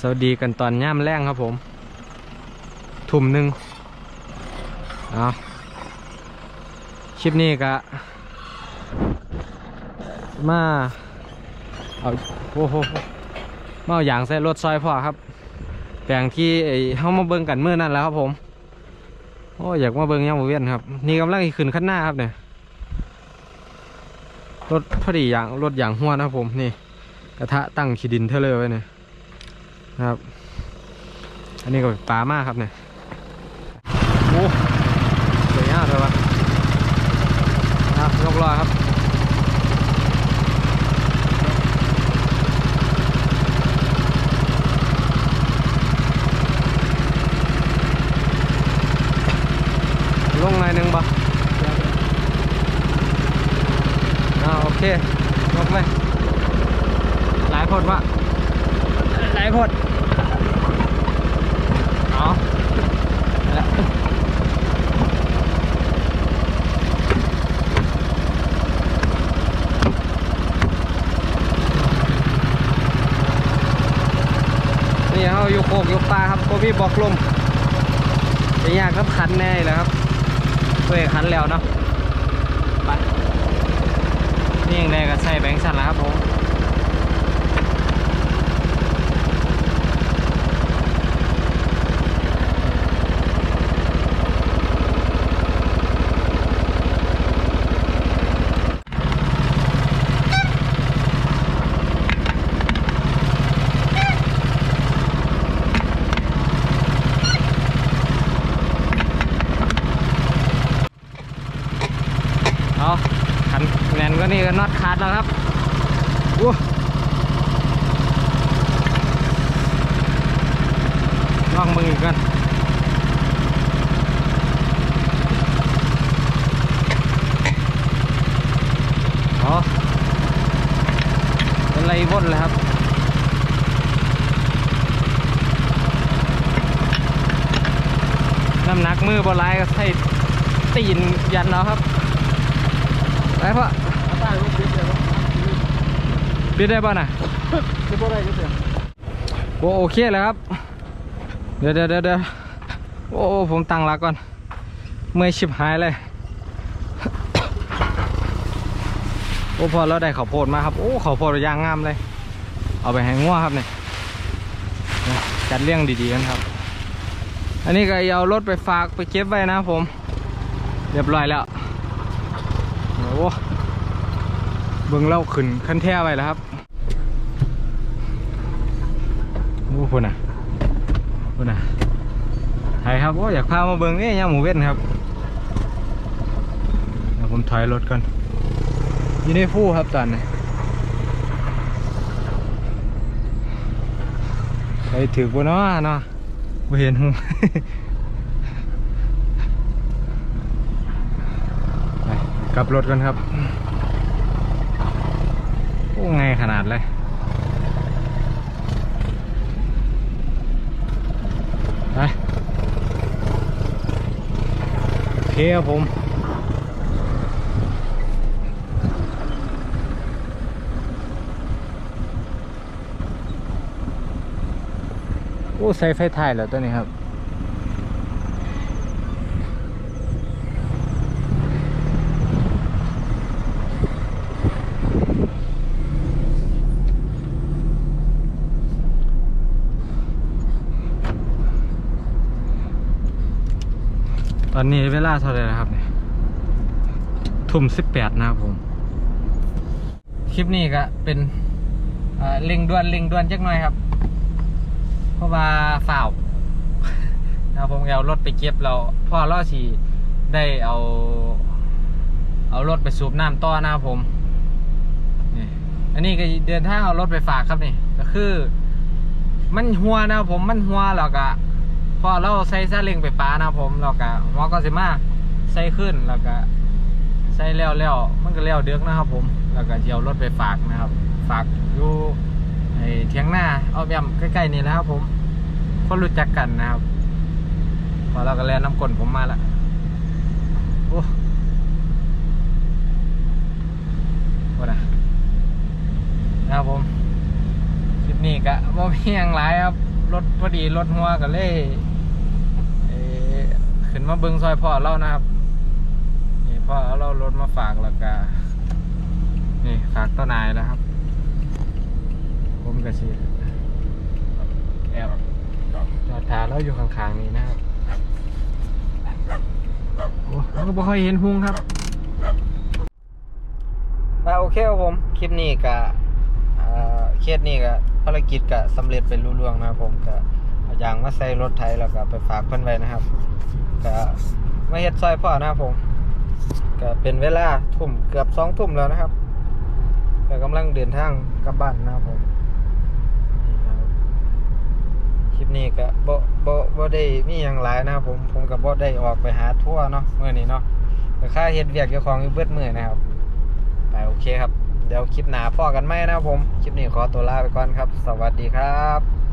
สวัสดีกันตอนย่ามแรงครับผม ทุ่มหนึ่งเอาคลิปนี้ก็มาเอาโอ้โหมาเอาอย่างใส่รถซอยพ่อครับแปลงที่ไอ้เฮามาเบิ่งกันเมื่อนั่นแล้วครับผม โอ้อยากมาเบิ่งย่ามเวียนครับ นี่กำลังขึ้นขั้นหน้าครับเนี่ยรถพอดีอย่างรถอย่างหัวนะครับผมนี่ กระทะตั้งขีดินเท่าเลอร์ไว้เนี่ย ครับ อันนี้ก็ปลามากครับเนี่ยโอ้สวยงามเลยวะนะครับยกล้อครับลงหน่อยหนึ่งบ่อ่าโอเคยกเลยหลายพดวะายพดเอานี่เขาอยู่โคกอยู่ปลาครับโคพี่บอกลมจะยากครับคันแน่เลยครับเว้ยคันแล้วเนาะไปนี่ยังไงก็ใส่แบงค์ชันแล้วครับผม เอาขันแน่นก็นี่ก็น็อตขาด แล้วครับอู้ลองมืออีกกันเอาเป็นไรวนเลยครับน้ำหนักมือบอลายก็ใส่ตีนยันแล้วครับไปพ่อ ได้รถเยอะเลย ปิดได้ป่ะน่ะจะบ่ได้เยโอ้โอเคเลยครับเดี๋ยวเดี๋ยวเดี๋ยวเดี๋ยวโอ้ผมตั้งหลักก่อน เมื่อยชิบหายเลย โอ้พอเราได้ข้าวโพดมาครับ โอ้ข้าวโพดย่างงามเลย เอาไปให้งัวครับเนี่ยจัดเลี้ยงดีๆกันครับ อันนี้ก็เอารถไปฝากไปเก็บไว้นะผม เรียบร้อยแล้ว โอ้ เบิ่งเล่าขึ้นขั้นแท้ไว้แล้วครับโอ้คุณน่ะคุณน่ะไทยครับโอ้อยากพามาเบิ่งนี่ยังหมูเว้นครับเดี๋ยวผมถอยรถก่อนอยู่ในฟู่ครับตอนนี้ไปถือบ่เนาะเนาะบ่เห็นหูกลับรถกันครับ ไงขนาดเลยไปโอเคครับผมโอ้ใส่ไฟถ่ายแล้วตัวนี้ครับ ตอนนี้เวลาเท่าไหร่แล้วครับเนี่ยทุ่มสิบแปดนะครับผม คลิปนี้ก็เป็นเอ่อเร่งด่วนเร่งด่วนจักหน่อยครับ เพราะว่าฝ่าวนะผมเอารถไปเก็บเราพ่อล่อสีได้เอา เอารถไปสูบน้ำต่อนะครับผมนี่อันนี้ก็เดินทางเอารถไปฝากครับนี่ ก็คือ มันหัวนะครับผมมันหัวแล้วก็ อเราใส่ซาเล้งไปปลานะผมเราก็หัวก็สิมาใส่ขึ้นแล้วก็ใส่แล้วแล้วมันก็แล้วเดือกนะครับ ผมแล้วก็จะเอารถไปฝากนะครับ ฝากอยู่ไอ้เทียงหน้าเอาแบมใกล้ๆนี่แหล้วครับ ผมคนรู้จักกันนะครับ พอเราก็แลน้ำกลนผมมาล้วโอ้ว่านะนะครับผมคลิปนี่กะว่ามีหยังหลายครับรถพอดีรถหัวก็เล่ ขึ้นมาเบิงซอยพ่อเรานะครับ นี่พ่อเอารารถมาฝากแล้วก็นี่ฝากต้นนายแล้วครับ ผมก็สิแอบจอดทาเราอยู่ข้างๆนี้นะครับโอ้เราก็บ่ค่อยเห็นหุงครับอ่าโอเคครับผม คลิปนี้ก็อ่าเคสนี้ก็ภารกิจก็สำเร็จเป็นรุ่ล่วงนะครับผมก็เอายางมาใส่รถไถแล้วก็ไปฝากเพิ่อนไว้นะครับก็มาเฮ็ดซอยพ่อนะครับผมก็เป็นเวลาทุ่มเกือบสองทุ่มแล้วนะครับก็กำลังเดินทางกลับบ้านนะครับผมคลิปนี้ก็บ่บ่บ่ได้มีหยังหลายนะครับผมผมก็บ่ได้ออกไปหาทั่วเนาะเมื้อนี้เนาะก็ค่าเฮ็ดเวียกเจ้าของอยู่เบิดมือนะครับไปโอเคครับเดี๋ยวคลิปหน้าพ่อกันไหมนะครับผม คลิปนี้ขอตัวลาไปก่อนครับ สวัสดีครับ